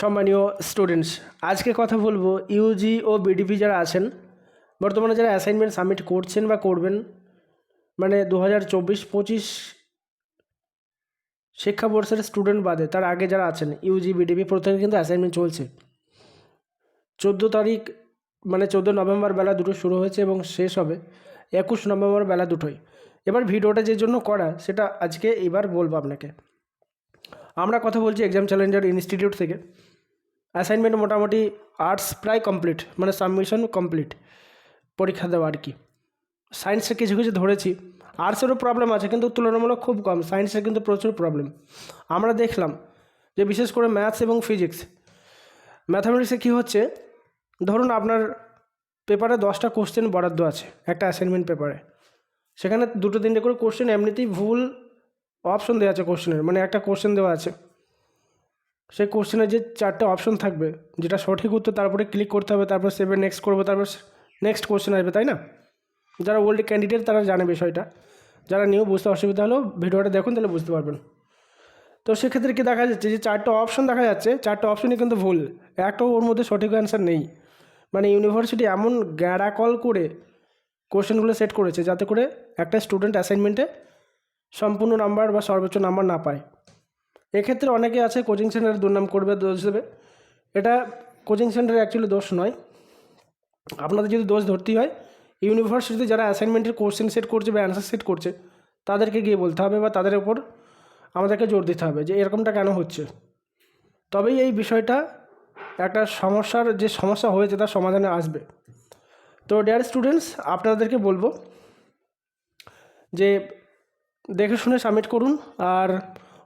সম্মানীয় স্টুডেন্টস আজকে কথা বলব ইউজি ও বিডিপি যারা আছেন, বর্তমানে যারা অ্যাসাইনমেন্ট সাবমিট করছেন বা করবেন মানে দু হাজার চব্বিশ পঁচিশ শিক্ষাবর্ষের স্টুডেন্ট বাদে, তার আগে যারা আছেন ইউজি বিডিপি প্রত্যেকে কিন্তু অ্যাসাইনমেন্ট চলছে। চোদ্দ তারিখ মানে চোদ্দ নভেম্বর বেলা দুটো শুরু হয়েছে এবং শেষ হবে, একুশ নভেম্বর বেলা দুটোই এবার ভিডিওটা যে জন্য করা, সেটা আজকে এবার বলব আপনাকে। আমরা কথা বলছি এক্সাম চ্যালেঞ্জার ইনস্টিটিউট থেকে। অ্যাসাইনমেন্ট মোটামুটি আর্টস প্রায় কমপ্লিট মানে সাবমিশন কমপ্লিট পরীক্ষা দেওয়া আর কি। সায়েন্সে কিছু কিছু ধরেছি আর্টসেরও প্রবলেম আছে, কিন্তু তুলনামূলক খুব কম সায়েন্সের কিন্তু প্রচুর প্রবলেম আমরা দেখলাম যে বিশেষ করে ম্যাথস এবং ফিজিক্স ম্যাথামেটিক্সে কী হচ্ছে, ধরুন আপনার পেপারে দশটা কোশ্চেন বরাদ্দ আছে, একটা অ্যাসাইনমেন্ট পেপারে সেখানে দুটো তিনটে করে কোশ্চেন এমনিতেই ভুল অপশন দেওয়া আছে কোশ্চেনের মানে একটা কোশ্চেন দেওয়া আছে। সেই কোশ্চেনের যে চারটে অপশন থাকবে, যেটা সঠিক উত্তর তারপরে ক্লিক করতে হবে, তারপর সেভে নেক্সট করব, তারপর নেক্সট কোশ্চেন আসবে, তাই না? যারা ওল্ড ক্যান্ডিডেট তারা জানে বিষয়টা। যারা নিয়েও বুঝতে অসুবিধা হলেও ভিডিওটা দেখুন, তাহলে বুঝতে পারবেন। তো সেক্ষেত্রে কি দেখা যাচ্ছে যে চারটে অপশন দেখা যাচ্ছে, চারটে অপশনই কিন্তু ভুল। একটাও ওর মধ্যে সঠিক অ্যান্সার নেই। মানে ইউনিভার্সিটি এমন গ্যাড়া কল করে কোশ্চেনগুলো সেট করেছে, যাতে করে একটা স্টুডেন্ট অ্যাসাইনমেন্টে সম্পূর্ণ নাম্বার বা সর্বোচ্চ নাম্বার না পায়। এক্ষেত্রে অনেকে আছে কোচিং সেন্টারের দুর্নাম করবে দোষ দেবে। এটা কোচিং সেন্টারের অ্যাকচুয়ালি দোষ নয়। আপনাদের যদি দোষ ধরতেই হয় ইউনিভার্সিটিতে যারা অ্যাসাইনমেন্টের কোশ্চেন সেট করছে বা অ্যান্সার সেট করছে, তাদেরকে গিয়ে বলতে হবে বা তাদের ওপর আমাদেরকে জোর দিতে হবে যে এরকমটা কেন হচ্ছে। তবেই এই বিষয়টা একটা সমস্যার যে সমস্যা হয়েছে তার সমাধানে আসবে। তো ডিয়ার স্টুডেন্টস আপনাদেরকে বলব যে দেখে শুনে সাবমিট করুন আর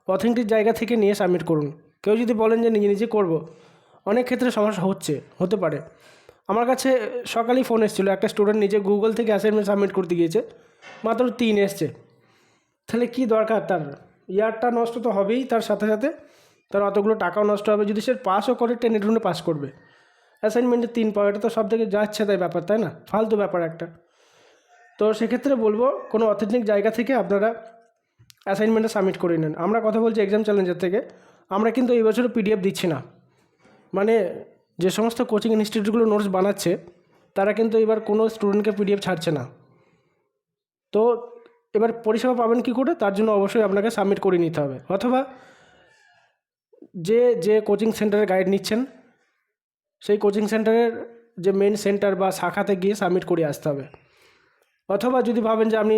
অথেন্টিক জায়গা থেকে নিয়ে সাবমিট করুন। কেউ যদি বলেন যে নিজে নিজে করব, অনেক ক্ষেত্রে সমস্যা হচ্ছে, হতে পারে। আমার কাছে সকালেই ফোন এসেছিল, একটা স্টুডেন্ট নিজে গুগল থেকে অ্যাসাইনমেন্ট সাবমিট করতে গিয়েছে, মাত্র তিন এসছে। তাহলে কি দরকার তার? ইয়ারটা নষ্ট তো হবেই তার সাথে সাথে, তার অতগুলো টাকাও নষ্ট হবে, যদি সে পাসও করে টেনে টুনে পাস করবে। অ্যাসাইনমেন্টে তিন পাওয়া এটা তো সব থেকে যাচ্ছে তাই ব্যাপার, তাই না? ফালতু ব্যাপার একটা। তো সেক্ষেত্রে বলব, কোনো অথেন্টিক জায়গা থেকে আপনারা অ্যাসাইনমেন্টটা সাবমিট করে নেন। আমরা কথা বলছি এক্সাম চ্যালেঞ্জের থেকে। আমরা কিন্তু এই বছর পিডিএফ দিচ্ছি না। মানে যে সমস্ত কোচিং ইনস্টিটিউটগুলো নোটস বানাচ্ছে, তারা কিন্তু এবার কোনো স্টুডেন্টকে পিডিএফ ছাড়ছে না। তো এবার পরিষেবা পাবেন কী করে, তার জন্য অবশ্যই আপনাকে সাবমিট করে নিতে হবে। অথবা যে যে কোচিং সেন্টারে গাইড নিচ্ছেন, সেই কোচিং সেন্টারের যে মেন সেন্টার বা শাখাতে গিয়ে সাবমিট করে আসতে হবে। অথবা যদি ভাবেন যে আপনি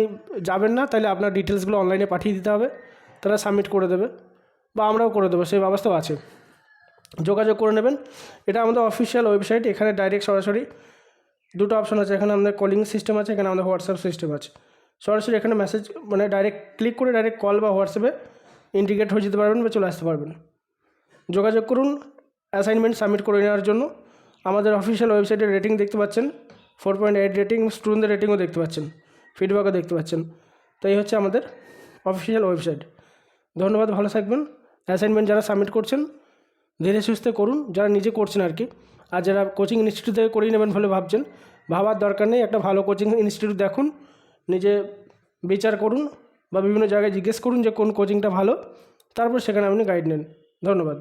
যাবেন না, তাহলে আপনার ডিটেলসগুলো অনলাইনে পাঠিয়ে দিতে হবে। তারা সাবমিট করে দেবে বা আমরাও করে দেবো, সেই ব্যবস্থাও আছে। যোগাযোগ করে নেবেন। এটা আমাদের অফিসিয়াল ওয়েবসাইট এখানে ডাইরেক্ট সরাসরি দুটো অপশন আছে। এখানে আমাদের কলিং সিস্টেম আছে, এখানে আমাদের হোয়াটসঅ্যাপ সিস্টেম আছে। সরাসরি এখানে মেসেজ মানে ডাইরেক্ট ক্লিক করে ডাইরেক্ট কল বা হোয়াটসঅ্যাপে ইন্ডিকেট হয়ে যেতে পারবেন বা চলে আসতে পারবেন। যোগাযোগ করুন অ্যাসাইনমেন্ট সাবমিট করে নেওয়ার জন্য। আমাদের অফিসিয়াল ওয়েবসাইটে রেটিং দেখতে পাচ্ছেন। ফোর পয়েন্ট এইট রেটিং স্টুডেন্টদের রেটিংও দেখতে পাচ্ছেন ফিডব্যাকও দেখতে পাচ্ছেন। তো এই হচ্ছে আমাদের অফিসিয়াল ওয়েবসাইট ধন্যবাদ, ভালো থাকবেন। অ্যাসাইনমেন্ট যারা সাবমিট করছেন, ধীরে সুস্থে করুন, যারা নিজে করছেন আর কি। আর যারা কোচিং ইনস্টিটিউট থেকে করিয়ে নেবেন বলে ভাবছেন, ভাবার দরকার নেই, একটা ভালো কোচিং ইনস্টিটিউট দেখুন, নিজে বিচার করুন বা বিভিন্ন জায়গায় জিজ্ঞেস করুন যে কোন কোচিংটা ভালো, তারপর সেখানে আপনি গাইড নেন। ধন্যবাদ।